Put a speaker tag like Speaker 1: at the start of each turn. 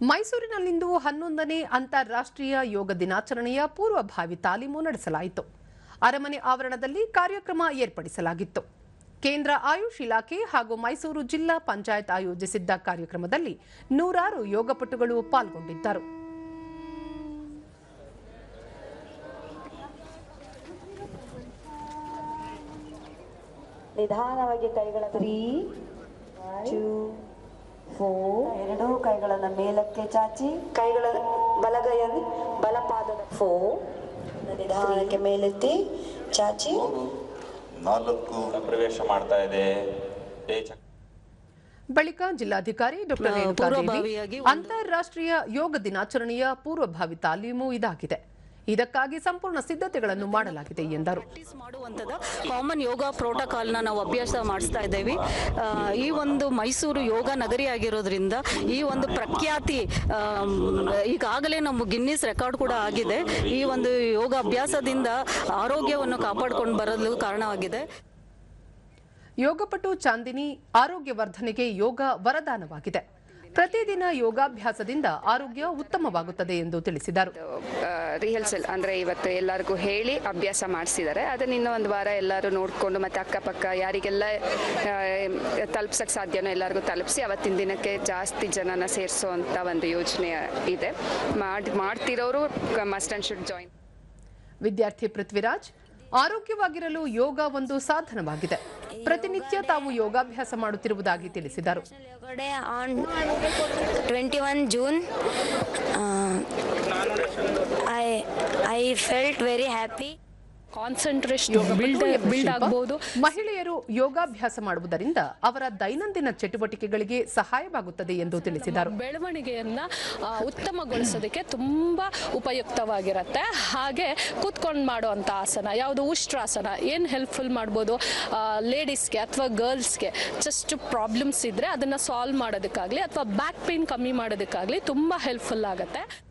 Speaker 1: ಮೈಸೂರಿನಲ್ಲಿಂದು ಹನ್ನೊಂದನೇ ಅಂತಾರಾಷ್ಟ್ರೀಯ ಯೋಗ ದಿನಾಚರಣೆಯ ಪೂರ್ವಭಾವಿ ತಾಲೀಮು ನಡೆಸಲಾಯಿತು. ಅರಮನೆ ಆವರಣದಲ್ಲಿ ಕಾರ್ಯಕ್ರಮ ಏರ್ಪಡಿಸಲಾಗಿತ್ತು. ಕೇಂದ್ರ ಆಯುಷ್ ಇಲಾಖೆ ಹಾಗೂ ಮೈಸೂರು ಜಿಲ್ಲಾ ಪಂಚಾಯತ್ ಆಯೋಜಿಸಿದ್ದ ಕಾರ್ಯಕ್ರಮದಲ್ಲಿ ನೂರಾರು ಯೋಗಪಟುಗಳು ಪಾಲ್ಗೊಂಡಿದ್ದರು.
Speaker 2: ನಿಧಾನವಾಗಿ ಕೈಗಳ ಫೋರ್ ಎರಡೂ ಕೈಗಳನ್ನ ಮೇಲಕ್ಕೆ ಚಾಚಿ ಕೈಗಳ ಬಲಗೈಯಲ್ಲಿ ಬಲಪಾದ ಫೋರ್ ನಿಧಾನಕ್ಕೆ ಮೇಲೆತ್ತಿ ಚಾಚಿ.
Speaker 3: ನಾಲ್ಕು.
Speaker 4: ಪ್ರವೇಶ ಮಾಡ್ತಾ ಇದೆ.
Speaker 1: ಬಳಿಕ ಜಿಲ್ಲಾಧಿಕಾರಿ ಡಾಕ್ಟರ್ ಅಂತಾರಾಷ್ಟ್ರೀಯ ಯೋಗ ದಿನಾಚರಣೆಯ ಪೂರ್ವಭಾವಿ ತಾಲೀಮು ಇದಾಗಿದೆ. ಇದಕ್ಕಾಗಿ ಸಂಪೂರ್ಣ ಸಿದ್ಧತೆಗಳನ್ನು ಮಾಡಲಾಗಿದೆ ಎಂದರು.
Speaker 5: ಕಾಮನ್ ಯೋಗ ಪ್ರೋಟೋಕಾಲ್ನ ನಾವು ಅಭ್ಯಾಸ ಮಾಡಿಸ್ತಾ ಇದ್ದೇವೆ. ಈ ಒಂದು ಮೈಸೂರು ಯೋಗ ನಗರಿ ಆಗಿರೋದ್ರಿಂದ ಈ ಒಂದು ಪ್ರಖ್ಯಾತಿ ಈಗಾಗಲೇ ನಮ್ಮ ಗಿನ್ನಿಸ್ ರೆಕಾರ್ಡ್ ಕೂಡ ಆಗಿದೆ. ಈ ಒಂದು ಯೋಗ ಅಭ್ಯಾಸದಿಂದ ಆರೋಗ್ಯವನ್ನು ಕಾಪಾಡಿಕೊಂಡು ಬರಲು ಕಾರಣವಾಗಿದೆ.
Speaker 1: ಯೋಗಪಟು ಚಾಂದಿನಿ ಆರೋಗ್ಯ ವರ್ಧನೆಗೆ ಯೋಗ ವರದಾನವಾಗಿದೆ. ಪ್ರತಿದಿನ ಯೋಗಾಭ್ಯಾಸದಿಂದ ಆರೋಗ್ಯ ಉತ್ತಮವಾಗುತ್ತದೆ ಎಂದು ತಿಳಿಸಿದರು.
Speaker 6: ರಿಹರ್ಸಲ್ ಅಂದ್ರೆ ಇವತ್ತು ಎಲ್ಲರಿಗೂ ಹೇಳಿ ಅಭ್ಯಾಸ ಮಾಡಿಸಿದ್ದಾರೆ. ಅದನ್ನ ಇನ್ನೊಂದು ಒಂದು ವಾರ ಎಲ್ಲರೂ ನೋಡಿಕೊಂಡು ಮತ್ತೆ ಅಕ್ಕಪಕ್ಕ ಯಾರಿಗೆಲ್ಲ ತಲುಪ್ಸಕ್ ಸಾಧ್ಯನೋ ಎಲ್ಲರಿಗೂ ತಲುಪಿಸಿ ಅವತ್ತಿನ ದಿನಕ್ಕೆ ಜಾಸ್ತಿ ಜನನ ಸೇರಿಸುವಂತ ಒಂದು ಯೋಜನೆ ಇದೆ. ಮಾಡಿ ಮಾಡ್ತಿರೋರು ಮಸ್ಟ್ ಅಂಡ್ ಶುಡ್ ಜಾಯಿನ್
Speaker 1: ವಿದ್ಯಾರ್ಥಿ ಪೃಥ್ವಿರಾಜ್ ಆರೋಗ್ಯವಾಗಿರಲು ಯೋಗ ಒಂದು ಸಾಧನವಾಗಿದೆ. ಪ್ರತಿನಿತ್ಯ ತಾವು ಯೋಗಾಭ್ಯಾಸ ಮಾಡುತ್ತಿರುವುದಾಗಿ ತಿಳಿಸಿದರು.
Speaker 7: Twenty one June I I felt very happy
Speaker 8: concentration build ಆಗ್ಬೋದು.
Speaker 1: ಮಹಿಳೆಯರು ಯೋಗಾಭ್ಯಾಸ ಮಾಡುವುದರಿಂದ ಅವರ ದೈನಂದಿನ ಚಟುವಟಿಕೆಗಳಿಗೆ ಸಹಾಯವಾಗುತ್ತದೆ ಎಂದು ತಿಳಿಸಿದರು.
Speaker 8: ಬೆಳವಣಿಗೆಯನ್ನ ಉತ್ತಮಗೊಳಿಸೋದಕ್ಕೆ ತುಂಬಾ ಉಪಯುಕ್ತವಾಗಿರುತ್ತೆ. ಹಾಗೆ ಕೂತ್ಕೊಂಡು ಮಾಡುವಂತ ಆಸನ ಯಾವುದು ಉಷ್ಟ್ರಾಸನ ಏನು ಹೆಲ್ಪ್ಫುಲ್ ಮಾಡ್ಬೋದು? ಲೇಡೀಸ್ಗೆ ಅಥವಾ ಗರ್ಲ್ಸ್ಗೆ ಜಸ್ಟ್ ಪ್ರಾಬ್ಲಮ್ಸ್ ಇದ್ರೆ ಅದನ್ನ ಸಾಲ್ವ್ ಮಾಡೋದಕ್ಕಾಗಲಿ ಅಥವಾ ಬ್ಯಾಕ್ ಪೇನ್ ಕಮ್ಮಿ ಮಾಡೋದಕ್ಕಾಗಲಿ ತುಂಬಾ ಹೆಲ್ಪ್ಫುಲ್ ಆಗುತ್ತೆ.